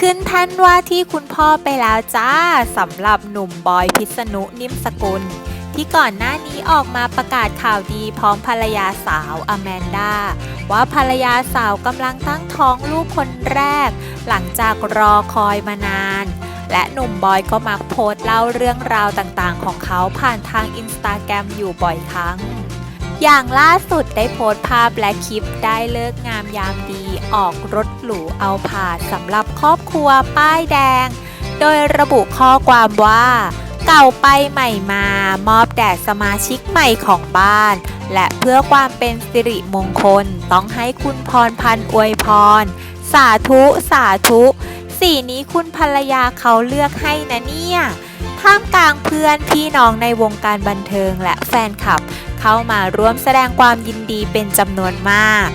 ขึ้นท่านว่าที่คุณพ่อไปแล้วจ้าสำหรับหนุ่มบอยพิษณุนิ่มสกุล ที่ก่อนหน้านี้ออกมาประกาศข่าวดีพร้อมภรรยาสาวอแมนดาว่าภรรยาสาวกำลังตั้งท้องลูกคนแรก หลังจากรอคอยมานาน และหนุ่มบอยก็มักโพสต์เล่าเรื่องราวต่างๆ ของเขาผ่านทางอินสตาแกรมอยู่บ่อยครั้ง อย่างล่าสุดได้โพสต์ภาพและคลิปได้เลิกงามยามดีออกรถหรูเอาผาดสำหรับครอบครัวป้ายแดง โดยระบุข้อความว่า เก่าไปใหม่มามอบแด่สมาชิกใหม่ของบ้าน และเพื่อความเป็นสิริมงคลต้องให้คุณพรพันอวยพร สาธุ สาธุ สีนี้คุณภรรยาเขาเลือกให้นะเนี่ย ท่ามกลางเพื่อนพี่น้องในวงการบันเทิงและแฟนคลับ เข้ามาร่วมแสดงความยินดีเป็นจำนวนมาก